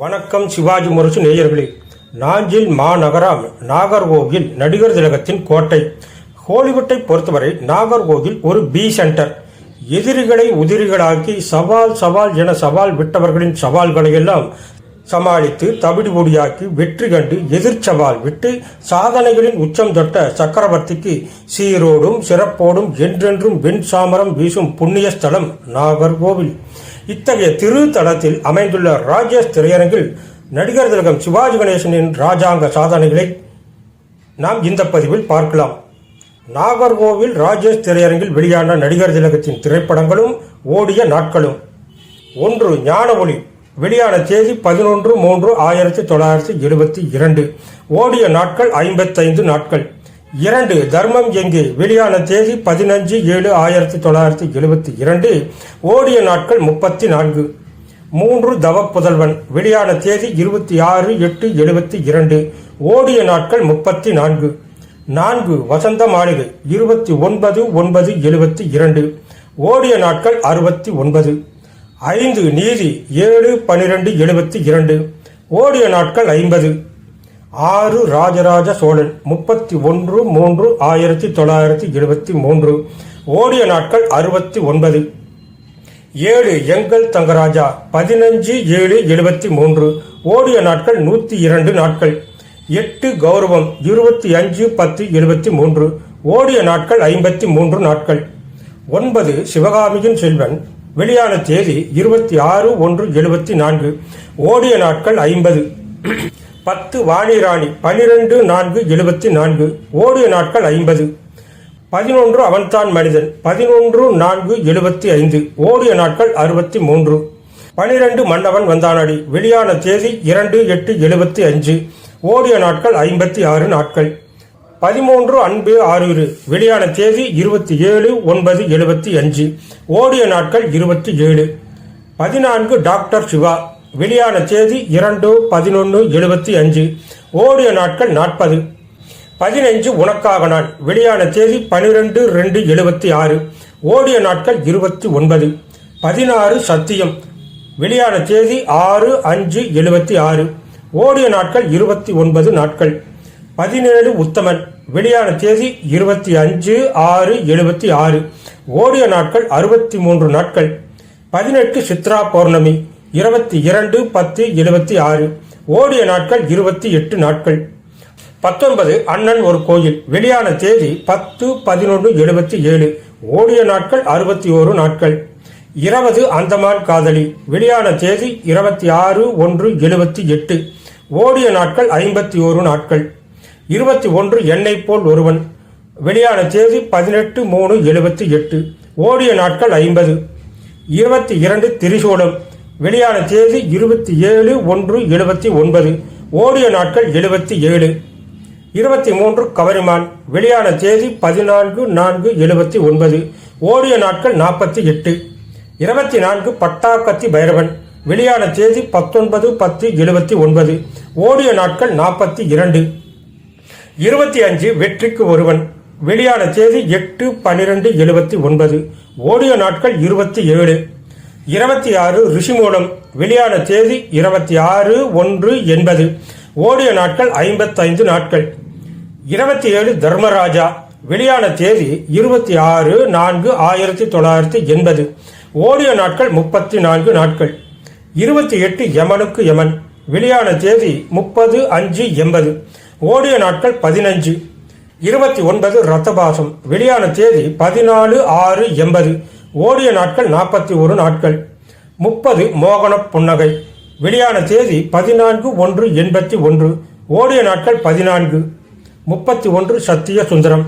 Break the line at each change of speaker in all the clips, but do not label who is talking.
வணக்கம் சிவாஜி முரசு நேயர்களே. நாஞ்சில் மாநகரம் நாகர்கோவில் நடிகர் திலகத்தின் கோட்டை. ஹோலிவுட்டை பொறுத்தவரை நாகர்கோவில் ஒரு பி சென்டர் எதிரிகளை உதிரிகளாக்கி சவால் சவால் என சவால் விட்டவர்களின் சவால்களை எல்லாம் சமாளித்து தவிடு பொடியாக்கி வெற்றி கண்டு எதிர்ச்சவால் விட்டு சாதனைகளின் உச்சம் தொட்ட சக்கரவர்த்திக்கு சீரோடும் சிறப்போடும் என்றென்றும் வெண் சாமரம் வீசும் புண்ணிய ஸ்தலம் நாகர்கோவில். இத்தகைய திருத்தலத்தில் அமைந்துள்ள ராஜேஷ் திரையரங்கில் நடிகர் திலகம் சிவாஜி கணேசனின் ராஜாங்க சாதனைகளை நாம் இந்த பதிவில் பார்க்கலாம். நாகர்கோவில் ராஜேஷ் திரையரங்கில் வெளியான நடிகர் திலகத்தின் திரைப்படங்களும் ஓடிய நாட்களும். ஒன்று ஞான ஒளி வெளியான தேதி பதினொன்று மூன்று ஆயிரத்தி தொள்ளாயிரத்தி எழுபத்தி இரண்டு. ஓடிய நாட்கள் ஐம்பத்தைந்து நாட்கள். இரண்டு தர்மம் எங்கே? வெளியான தேதி பதினஞ்சு ஏழு ஆயிரத்தி தொள்ளாயிரத்தி எழுபத்தி இரண்டு. ஓடிய நாட்கள் முப்பத்தி நான்கு. மூன்று தவப்புதல்வன் வெளியான தேதி இருபத்தி ஆறு எட்டு எழுபத்தி இரண்டு. ஓடிய நாட்கள் முப்பத்தி நான்கு. நான்கு வசந்த மாளிகை. இருபத்தி ஒன்பது ஒன்பது எழுபத்தி இரண்டு. ஓடிய நாட்கள் அறுபத்தி ஒன்பது. ஐந்து நீதி. ஏழு பனிரெண்டு எழுபத்தி இரண்டு. ஓடிய நாட்கள் ஐம்பது. ஆறு ராஜராஜ சோழன் முப்பத்தி ஒன்று மூன்று ஆயிரத்தி தொள்ளாயிரத்தி எழுபத்தி மூன்று. ஓடிய நாட்கள் அறுபத்தி ஒன்பது. ஏழு எங்கள் தங்கராஜா பதினஞ்சு ஏழு எழுபத்தி மூன்று. ஓடிய நாட்கள் நூற்றி இரண்டு நாட்கள். எட்டு கௌரவம் இருபத்தி அஞ்சு பத்து எழுபத்தி மூன்று. ஓடிய நாட்கள் ஐம்பத்தி மூன்று நாட்கள். ஒன்பது சிவகாமியின் செல்வன் வெளியான தேதி இருபத்தி ஆறு ஒன்று எழுபத்தி நான்கு. ஓடிய நாட்கள் ஐம்பது. பத்து வாணிராணி பனிரெண்டு நான்கு எழுபத்தி நான்கு ஓடிய நாட்கள் ஐம்பது. பதினொன்று அவன்தான் மனிதன் பதினொன்று நான்கு எழுபத்தி ஐந்து ஓடிய நாட்கள் அறுபத்தி மூன்று. பனிரெண்டு மன்னவன் வந்தானடி வெளியான தேதி இரண்டு எட்டு எழுபத்தி அஞ்சு ஓடிய நாட்கள் ஐம்பத்தி ஆறு நாட்கள். பதிமூன்று அன்பு ஆறு வெளியான தேதி இருபத்தி ஏழு ஒன்பது எழுபத்தி அஞ்சு ஓடிய நாட்கள் இருபத்தி ஏழு. பதினான்கு டாக்டர் சிவா வெளியான தேதி இரண்டு பதினொன்று எழுபத்தி அஞ்சு. ஓடிய நாட்கள் நாற்பது. பதினைஞ்சு உனக்காக நான். வெளியான தேதி பனிரெண்டு ரெண்டு எழுபத்தி ஆறு. ஓடிய நாட்கள் இருபத்தி ஒன்பது. பதினாறு சத்தியம். வெளியான தேதி ஆறு அஞ்சு எழுபத்தி ஆறு. ஓடிய நாட்கள் இருபத்தி ஒன்பது நாட்கள். பதினேழு உத்தமன். வெளியான தேதி இருபத்தி அஞ்சு ஆறு எழுபத்தி ஆறு. ஓடிய நாட்கள் அறுபத்தி மூன்று நாட்கள். பதினெட்டு சித்ரா பௌர்ணமி. இருபத்தி இரண்டு பத்து எழுபத்தி ஆறு. ஓடிய நாட்கள் இருபத்தி எட்டு நாட்கள். பத்தொன்பது அண்ணன் ஒரு கோயில். வெளியான தேதி பத்து பதினொன்று எழுபத்தி ஏழு. ஓடிய நாட்கள் அறுபத்தி ஓரு நாட்கள். இருபது அந்தமான் காதலி. வெளியான தேதி இருபத்தி ஆறு ஒன்று எழுபத்தி எட்டு. ஓடிய நாட்கள் ஐம்பத்தி ஓரு நாட்கள். இருபத்தி ஒன்று எண்ணெய் போல் ஒருவன். வெளியான தேதி பதினெட்டு மூணு எழுபத்தி எட்டு. ஓடிய நாட்கள் ஐம்பது. இருபத்தி இரண்டு திரிசூலம் வெளியான தேதி இருபத்தி ஏழு ஒன்று எழுபத்தி ஒன்பது. ஓடிய நாட்கள் எழுபத்தி ஏழு. இருபத்தி மூன்று கவரிமான். வெளியான தேதி பதினான்கு நான்கு எழுபத்தி ஒன்பது. ஓடிய நாட்கள் நாற்பத்தி எட்டு. இருபத்தி நான்கு பட்டாக்கத்தி பைரவன். வெளியான தேதி பத்தொன்பது பத்து எழுபத்தி ஒன்பது. ஓடிய நாட்கள் நாற்பத்தி இரண்டு. இருபத்தி அஞ்சு வெற்றிக்கு ஒருவன். வெளியான தேதி எட்டு பன்னிரெண்டு எழுபத்தி ஒன்பது. ஓடிய நாட்கள் இருபத்தி ஏழு. இருபத்தி ஆறு ரிஷிமூலம். வெளியான தேதி இருபத்தி ஆறு ஒன்று எண்பது ஓடிய நாட்கள் ஐம்பத்தைந்து நாட்கள். இருபத்தி ஏழு தர்மராஜா. வெளியான தேதி இருபத்தி ஆறு நான்கு ஆயிரத்தி தொள்ளாயிரத்தி எண்பது. ஓடிய நாட்கள் முப்பத்தி நான்கு நாட்கள். இருபத்தி எட்டு யமனுக்கு யமன். வெளியான தேதி முப்பது அஞ்சு எண்பது. ஓடிய நாட்கள் பதினஞ்சு. இருபத்தி ஒன்பது ரத்தபாசம். வெளியான தேதி பதினாலு ஆறு எண்பது. ஓடிய நாட்கள் நாற்பத்தி ஒரு நாட்கள். முப்பது மோகன புன்னகை. வெளியான தேதி பதினான்கு ஒன்று எண்பத்தி ஒன்று. ஓடிய நாட்கள் பதினான்கு. முப்பத்தி ஒன்று சத்திய சுந்தரம்.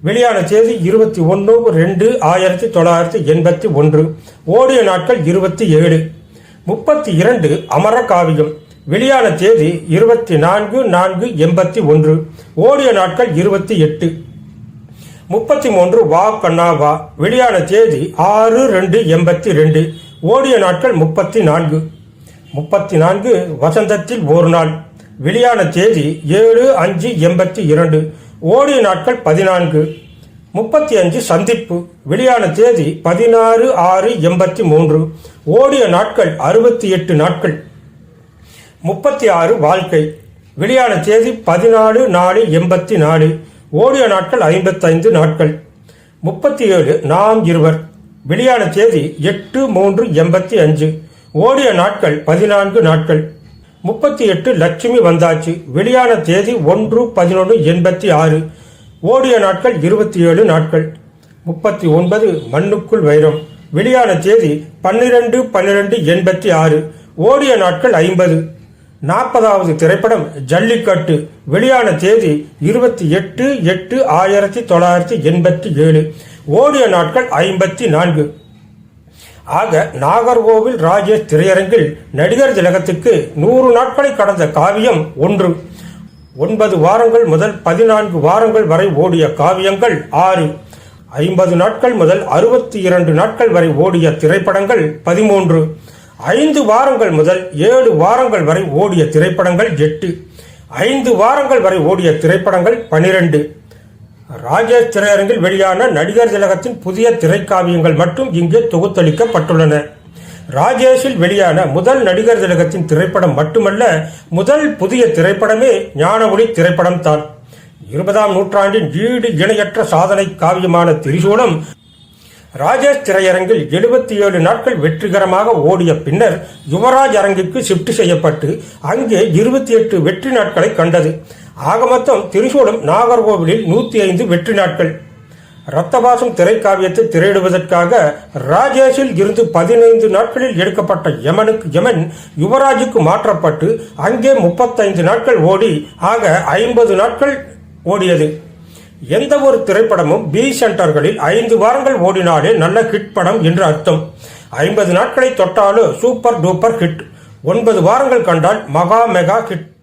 வெளியான தேதி இருபத்தி ஒன்று ரெண்டு ஆயிரத்தி தொள்ளாயிரத்தி எண்பத்தி ஒன்று. ஓடிய நாட்கள் இருபத்தி ஏழு. முப்பத்தி இரண்டு அமர காவியம். வெளியான தேதி இருபத்தி நான்கு நான்கு எண்பத்தி ஒன்று. ஓடிய நாட்கள் இருபத்தி எட்டு. முப்பத்தி மூன்று வா கண்ணா வா. வெளியான தேதி ஆறு ரெண்டு எண்பத்தி ரெண்டு. ஓடிய நாட்கள் முப்பத்தி நான்கு முப்பத்தி நான்கு வசந்தத்தில் ஒரு நாள். வெளியான தேதி ஏழு அஞ்சு எண்பத்தி இரண்டு. ஓடிய நாட்கள் பதினான்கு. முப்பத்தி அஞ்சு சந்திப்பு. வெளியான தேதி பதினாறு ஆறு எண்பத்தி மூன்று. ஓடிய நாட்கள் அறுபத்தி எட்டு நாட்கள். முப்பத்தி ஆறு வாழ்க்கை. வெளியான தேதி பதினாலு நாலு எண்பத்தி நாலு. ஓடிய நாட்கள் ஐம்பத்தைந்து நாட்கள். முப்பத்தி ஏழு நாம் இருவர். வெளியான தேதி எட்டு மூன்று எண்பத்தி அஞ்சு. ஓடிய நாட்கள் பதினான்கு நாட்கள். முப்பத்தி எட்டு லட்சுமி வந்தாச்சு. வெளியான தேதி ஒன்று பதினொன்று எண்பத்தி ஆறு. ஓடிய நாட்கள் இருபத்தி ஏழு நாட்கள். முப்பத்தி ஒன்பது மண்ணுக்குள் வைரம். வெளியான தேதி பன்னிரண்டு பன்னிரண்டு எண்பத்தி ஆறு. ஓடிய நாட்கள் ஐம்பது. நாற்பதாவது திரைப்படம் ஜல்லிக்கட்டு. வெளியான தேதி இருபத்தி எட்டு எட்டு ஆயிரத்தி தொள்ளாயிரத்தி எண்பத்தி ஏழு. ஓடிய நாட்கள் ஐம்பத்தி நான்கு. ஆக நாகர்கோவில் ராஜேஷ் திரையரங்கில் நடிகர் திலகத்துக்கு நூறு நாட்களை கடந்த காவியம் ஒன்று. ஒன்பது வாரங்கள் முதல் பதினான்கு வாரங்கள் வரை ஓடிய காவியங்கள் ஆறு. ஐம்பது நாட்கள் முதல் அறுபத்தி இரண்டு நாட்கள் வரை ஓடிய திரைப்படங்கள் பதிமூன்று. ஐந்து வாரங்கள் முதல் ஏழு வாரங்கள் வரை ஓடிய திரைப்படங்கள் எட்டு. ஐந்து வாரங்கள் வரை ஓடிய திரைப்படங்கள் பனிரெண்டு. ராஜேஷ் திரையரங்கில் வெளியான நடிகர் திலகத்தின் புதிய திரைக்காவியங்கள் மட்டும் இங்கே தொகுத்தளிக்கப்பட்டுள்ளன. ராஜேஷில் வெளியான முதல் நடிகர் திலகத்தின் திரைப்படம் மட்டுமல்ல முதல் புதிய திரைப்படமே ஞானமொழி திரைப்படம்தான். இருபதாம் நூற்றாண்டின் ஈடு இணையற்ற சாதனை காவியமான திரிசூலம் ராஜேஷ் திரையரங்கில் எழுபத்தி ஏழு நாட்கள் வெற்றிகரமாக ஓடிய பின்னர் யுவராஜ் அரங்குக்கு ஷிப்ட் செய்யப்பட்டு அங்கே இருபத்தி எட்டு வெற்றி நாட்களை கண்டது. ஆக மொத்தம் திரிசூலம் நாகர்கோவிலில் நூற்றி ஐந்து வெற்றி நாட்கள். ரத்தபாசம் திரைக்காவியத்தை திரையிடுவதற்காக ராஜேஷில் இருந்து பதினைந்து நாட்களில் எடுக்கப்பட்ட யமனுக்கு யமன் யுவராஜுக்கு மாற்றப்பட்டு அங்கே முப்பத்தைந்து நாட்கள் ஓடி ஆக ஐம்பது நாட்கள் ஓடியது. எந்த ஒரு திரைப்படமும் பி சென்டர்களில் ஐந்து வாரங்கள் ஓடினாலே நல்ல ஹிட் படம் என்று அர்த்தம். ஐம்பது நாட்களை தொட்டாலும் சூப்பர் டூப்பர் ஹிட் ஒன்பது வாரங்கள் கண்டால் மகா மெகா ஹிட்